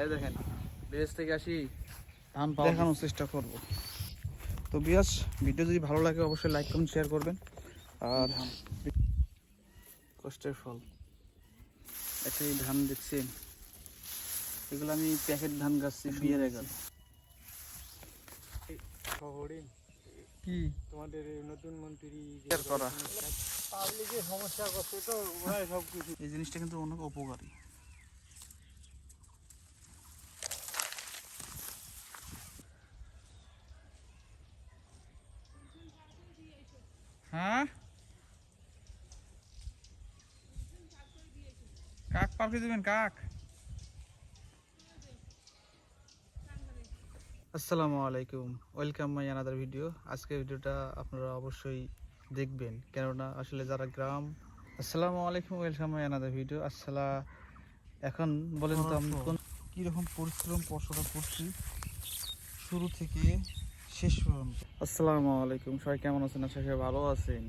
এই দেখেন বিদেশ থেকে আসি ধান দেখানোর চেষ্টা করব। তো বিয়াস ভিডিও যদি ভালো লাগে অবশ্যই লাইক কমেন্ট শেয়ার করবেন। আর কষ্টের ফল। একটা ধান দেখছেন এগুলো আমি প্যাকেট ধান গাছছি বিয়ের এগাল শহরে কি? তোমাদের নতুন মন্ত্রী করা। পাবলিকের সমস্যা করছে তো ওরাই সব কিছু এই জিনিসটা কিন্তু অনেক উপকারী। হ্যাঁ? কাক পার্কে দেবেন কাক? আসসালামু আলাইকুম ওয়েলকাম মাই আনাদার ভিডিও আজকের ভিডিওটা আপনারা অবশ্যই দেখবেন কেননা আসলে যারা গ্রাম আসসালামু আলাইকুম ওয়েলকাম মাই আনাদার ভিডিও আসসালা এখন বলেন তো আমি কোন কীরকম পরিশ্রম কষ্টটা করছি? শুরু থেকে শেষ আসসালামু আলাইকুম। সবাই কেমন আছেন? আশা করি ভালো আছেন।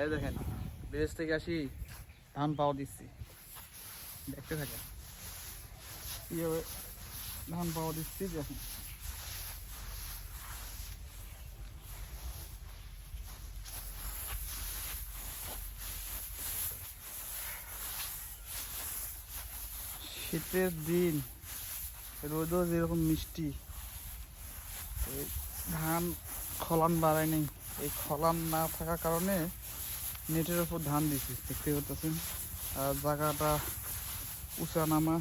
এই দেখেন বিদেশ থেকে আসি, ধান পাওয়া দিচ্ছি। দেখতে থাকেন। কীভাবে ধান পাওয়া দিচ্ছি দেখুন। শীতের দিন, রোদও যেরকম মিষ্টি। ধান খলান বাড়ায় নেই। এই খলান না থাকার কারণে নেটের ওপর ধান দিছি, দেখতে পাচ্ছেন আর জায়গাটা উঁচা নামা,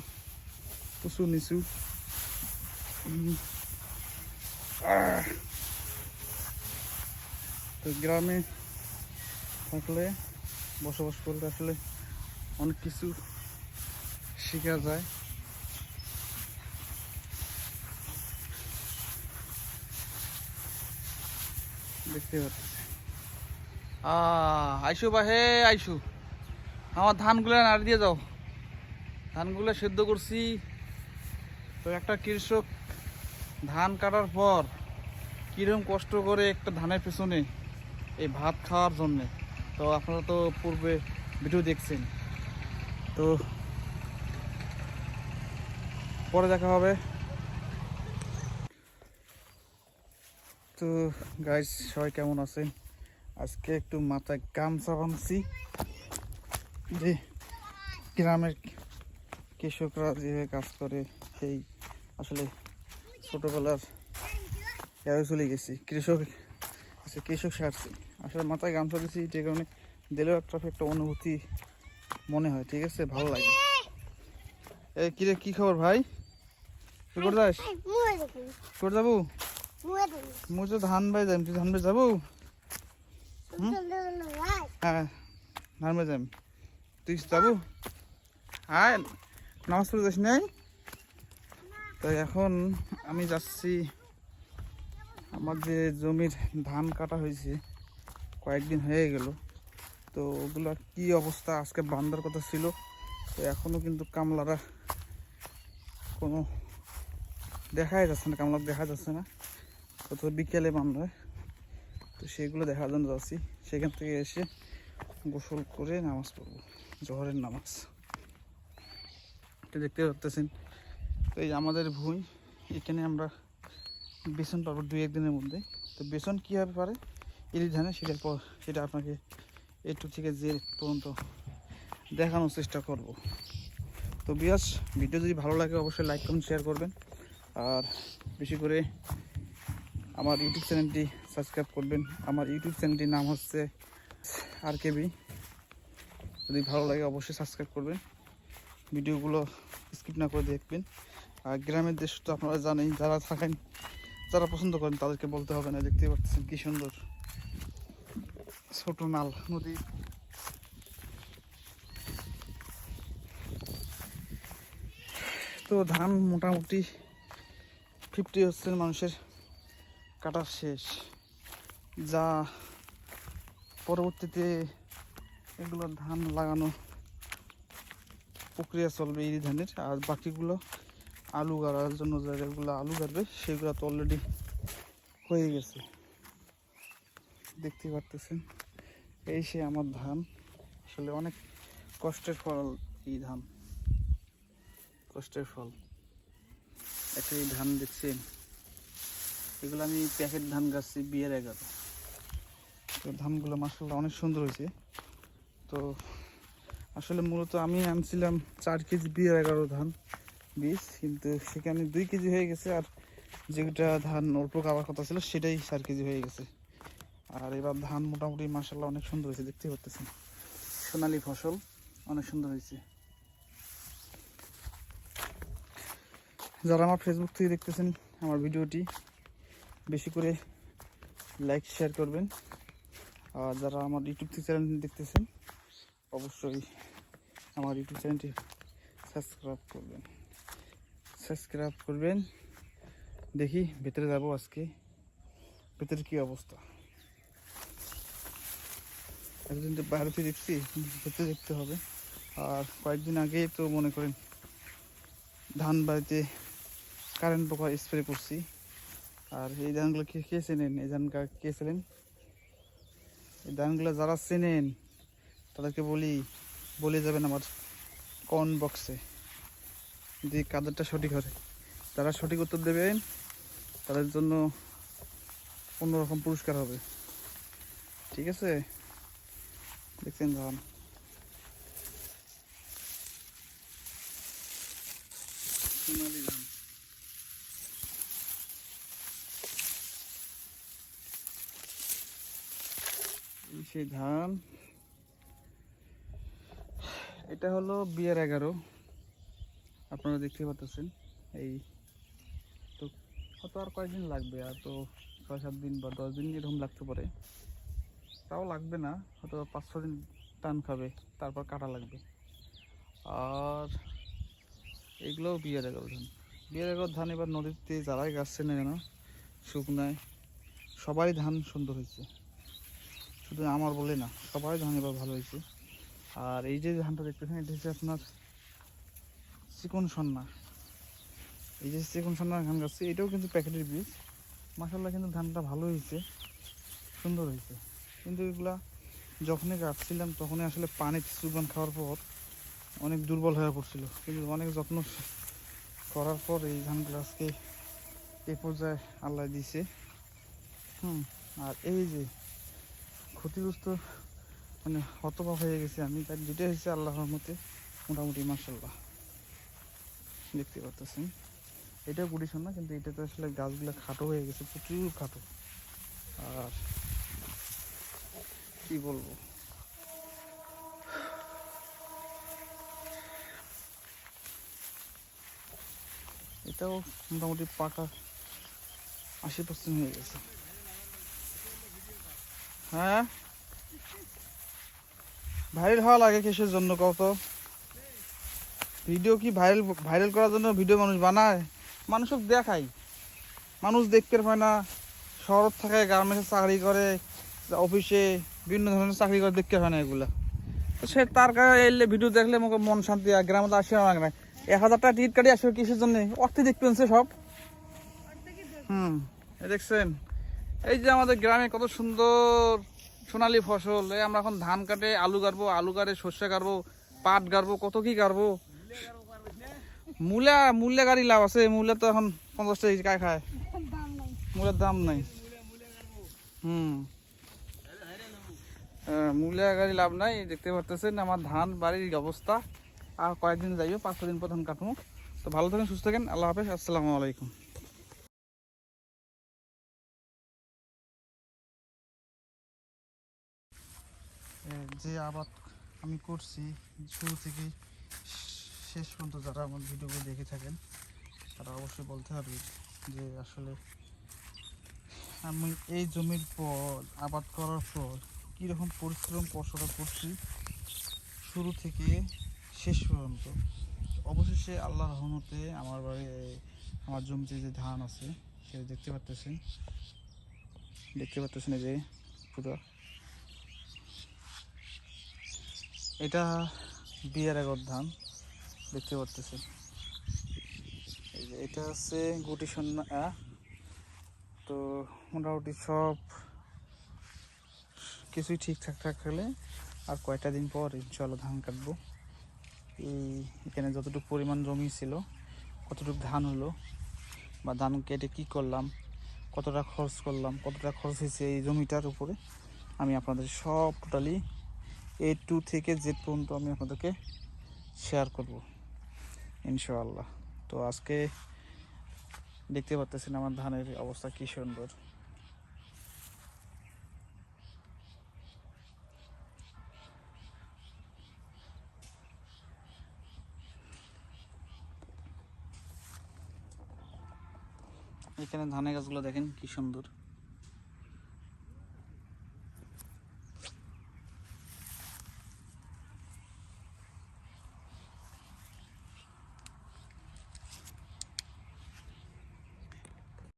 উঁচু নিচু। তো গ্রামে থাকলে, বসবাস করলে আসলে অনেক কিছু শেখা যায়। দেখতে পাচ্ছি। আইসু বা হে, আইসু। আমার ধানগুলো নাড়ি দিয়ে যাও। ধানগুলো সেদ্ধ করছি। তো একটা কৃষক ধান কাটার পর কীরকম কষ্ট করে একটা ধানের পেছনে এই ভাত খাওয়ার জন্যে। তো আপনারা তো পূর্বে ভিডিও দেখছেন। তো পরে দেখা হবে। তো গাইজ সবাই কেমন আছেন? আজকে একটু মাথায় গামছা বাঁধছি। যে গ্রামের কৃষকরা যেভাবে কাজ করে সেই আসলে ছোটোবেলার এভাবে চলে গেছি। কৃষক আচ্ছা কৃষক সারছি। আসলে মাথায় গামছা দিচ্ছি যে কারণে দিলেও একটা একটা অনুভূতি মনে হয় ঠিক আছে? ভালো লাগে। এই কিরে কি খবর ভাই? তুই করে যাস করে। যাব ধান তুই হ্যাঁ হ্যাঁ নামাজ পড়ে নাই? তো এখন আমি যাচ্ছি। আমার যে জমির ধান কাটা হয়েছে, কয়েকদিন হয়ে গেল। তো ওগুলো কি অবস্থা? আজকে বান্দার কথা ছিল। তো এখনও কিন্তু কামলারা কোনো দেখাই যাচ্ছে না কামলা দেখা যাচ্ছে না। তো তো বিকেলে বান্ধব তো সেগুলো দেখার জন্য যাচ্ছি। সেখান থেকে এসে গোসল করে নামাজ পড়ব, জহরের নামাজ। এটা দেখতে পাচ্ছেন তো এই আমাদের ভুঁই, এখানে আমরা বেসন পাবো দুই একদিনের মধ্যে। তো বেসন কীভাবে পারে? ইলি ধানে, সেটার পর সেটা আপনাকে একটু থেকে যে পর্যন্ত দেখানোর চেষ্টা করব। তো বিয়াস, ভিডিও যদি ভালো লাগে অবশ্যই লাইক কমেন্ট শেয়ার করবেন। আর বেশি করে আমার ইউটিউব চ্যানেলটি সাবস্ক্রাইব করবেন। আমার ইউটিউব চ্যানেলটির নাম হচ্ছে আর কেবি যদি ভালো লাগে অবশ্যই সাবস্ক্রাইব করবেন। ভিডিওগুলো স্কিপ না করে দেখবেন। আর গ্রামের দেশ তো আপনারা জানেন, যারা থাকেন, যারা পছন্দ করেন তাদেরকে বলতে হবে না, দেখতে পাচ্ছেন কি সুন্দর। ছোট নাল, নদী। তো ধান মোটামুটি ফিফটি পার্সেন্ট মানুষের কাটা শেষ। যা পরবর্তীতে এগুলো ধান লাগানো প্রক্রিয়া চলবে এই ধানের। আর বাকিগুলো আলু গাড়ার জন্য জায়গাগুলো আলু গাড়বে, সেগুলো তো অলরেডি হয়ে গেছে। দেখতে পারতেছেন? এই সে আমার ধান। আসলে অনেক কষ্টের ফল এই ধান। কষ্টের ফল। একটা এই ধান দেখছেন। এগুলো আমি প্যাকেট ধান গাছছি বিয়ের এগারো তো ধানগুলো মাসাল্লাহ অনেক সুন্দর হয়েছে। তো আসলে মূলত আমি আনছিলাম চার কেজি বিয়ের এগারো ধান বীজ কিন্তু সেখানে দুই কেজি হয়ে গেছে আর যেটা ধান অল্প খাওয়ার কথা ছিল সেটাই চার কেজি হয়ে গেছে। আর এবার ধান মোটামুটি মাসাল্লাহ অনেক সুন্দর হয়েছে দেখতে পাচ্ছেন সোনালী ফসল অনেক সুন্দর হয়েছে। যারা আমার ফেসবুক থেকে দেখতেছেন আমার ভিডিওটি বেশি করে লাইক শেয়ার করবেন। আর যারা আমার ইউটিউব চ্যানেল দেখতেছেন, অবশ্যই আমার ইউটিউব চ্যানেলটি সাবস্ক্রাইব করবেন। সাবস্ক্রাইব করবেন। দেখি ভেতরে যাব আজকে। ভেতরে কি অবস্থা? এতদিন তো বাইরে থেকে দেখছি, ভেতরে দেখতে হবে। আর কয়েকদিন আগে তো মনে করেন ধান বাড়িতে কারেন্ট পোকা স্প্রে করছি। আর এই ধানগুলো কে কে চেনেন? এই ধান কে চেনেন? এই ধানগুলো যারা চেনেন, তাদেরকে বলি, বলে যাবেন আমার কন বক্সে যে কাদেরটা সঠিক হবে। যারা সঠিক উত্তর দেবেন, তাদের জন্য অন্যরকম পুরস্কার হবে। ঠিক আছে? দেখছেন ধান? সোনালী ধান। সেই ধান? এটা হলো বিয়ের এগারো। আপনারা দেখতে পাচ্ছেন এই তো হয়তো আর কয়েকদিন লাগবে? আর তো ছয় সাত দিন বা দশ দিন এরকম লাগতে পারে। তাও লাগবে না, হয়তো পাঁচ ছ দিন টান খাবে, তারপর কাটা লাগবে। আর এগুলোও বিয়ের এগারো ধান। বিয়ের এগারো ধান এবার নদীতে যারাই গাছছে না কেন, শুকনায় সবাই ধান সুন্দর হয়েছে। শুধু আমার বলে না সবাই ধান এবার ভালো হয়েছে। আর এই যে ধানটা দেখতেছেন, এটা হচ্ছে আপনার চিকন সন্না। এই যে চিকন সন্না ধান গাছ, এটাও কিন্তু প্যাকেটের বীজ। মাসাল্লাহ কিন্তু ধানটা ভালো হয়েছে, সুন্দর হয়েছে। কিন্তু এগুলা যখনই কাটছিলাম, তখনই আসলে পানি চুবান খাওয়ার পর অনেক দুর্বল হয়ে পড়ছিল। কিন্তু অনেক যত্ন করার পর এই ধানগুলো আজকে এই পর্যায়ে আল্লাহ দিছে। হুম, আর এই যে ক্ষতিগ্রস্ত মানে হতবাক হয়ে গেছে আমি। তার যেটা হয়েছে আল্লাহর মতে মোটামুটি মাসাল্লাহ দেখতে পাচ্ছেন এটা গুড়ি না কিন্তু এটাতে আসলে গাছগুলো খাটো হয়ে গেছে, প্রচুর খাটো। আর কি বলব? এটাও মোটামুটি পাকা আশি পার্সেন্ট হয়ে গেছে। হ্যাঁ? ভাইরাল হওয়া লাগে কিসের জন্য কত ভিডিও কি ভাইরাল ভাইরাল করার জন্য ভিডিও মানুষ বানায়? মানুষক দেখাই মানুষ দেখতে পায় না। শহর থাকে গার্মেন্টসে চাকরি করে অফিসে বিভিন্ন ধরনের চাকরি করে, দেখতে হয় না এগুলা। সে তার কাছে এলে ভিডিও দেখলে আমাকে মন শান্তি আর গ্রামে তো আসে না। এক হাজার টাকা টিকিট কাটি আসবে কিসের জন্য? অর্থে সে সব। হুম দেখছেন? এই যে আমাদের গ্রামে কত সুন্দর সোনালী ফসল। এই আমরা এখন ধান কাটে, আলু গাড়বো আলু গাড়ে সর্ষে গাড়বো পাট গাড়বো কত কি গাড়বো মূলা, মূল্যে গাড়ি লাভ আছে, মূল্য তো এখন পঞ্চাশ টাকা কায় খায়? মূলের দাম নাই। হুম। মূল্যে গাড়ি লাভ নাই, দেখতে পারতেছেন আমার ধান বাড়ির অবস্থা। আর কয়েকদিন যাইও, পাঁচ দিন পর কাটবো। তো ভালো থাকেন, সুস্থ থাকেন, আল্লাহ হাফেজ, আসসালামু আলাইকুম। যে আবাদ আমি করছি, শুরু থেকে শেষ পর্যন্ত যারা আমার ভিডিওগুলো দেখে থাকেন, তারা অবশ্যই বলতে হবে যে আসলে আমি এই জমির পর, আবাদ করার পর কীরকম পরিশ্রম কষ্টটা করছি, শুরু থেকে শেষ পর্যন্ত। অবশেষে আল্লাহ রহমতে আমার বাড়ি, আমার জমিতে যে ধান আছে, সেটা দেখতে পাচ্তেছেন দেখতে পাচ্তেছেন এই যে পুরো এটা বিয়ের আগর ধান দেখতে পারতেছেন এটা হচ্ছে গুটি সন্না। তো মোটামুটি সব কিছুই ঠিকঠাক থাকলে আর কয়টা দিন পর ইনশাল্লাহ ধান কাটবো এই এখানে যতটুকু পরিমাণ জমি ছিল, কতটুকু ধান হলো বা ধান কেটে কি করলাম, কতটা খরচ করলাম, কতটা খরচ হয়েছে এই জমিটার উপরে, আমি আপনাদের সব টোটালি এ টু থেকে জেড পর্যন্ত আমি আপনাদেরকে শেয়ার করব, ইনশাআল্লাহ। তো আজকে দেখতে পাচ্ছেন আমার ধানের অবস্থা কি সুন্দর। এখানে ধানের গাছগুলো দেখেন কি সুন্দর।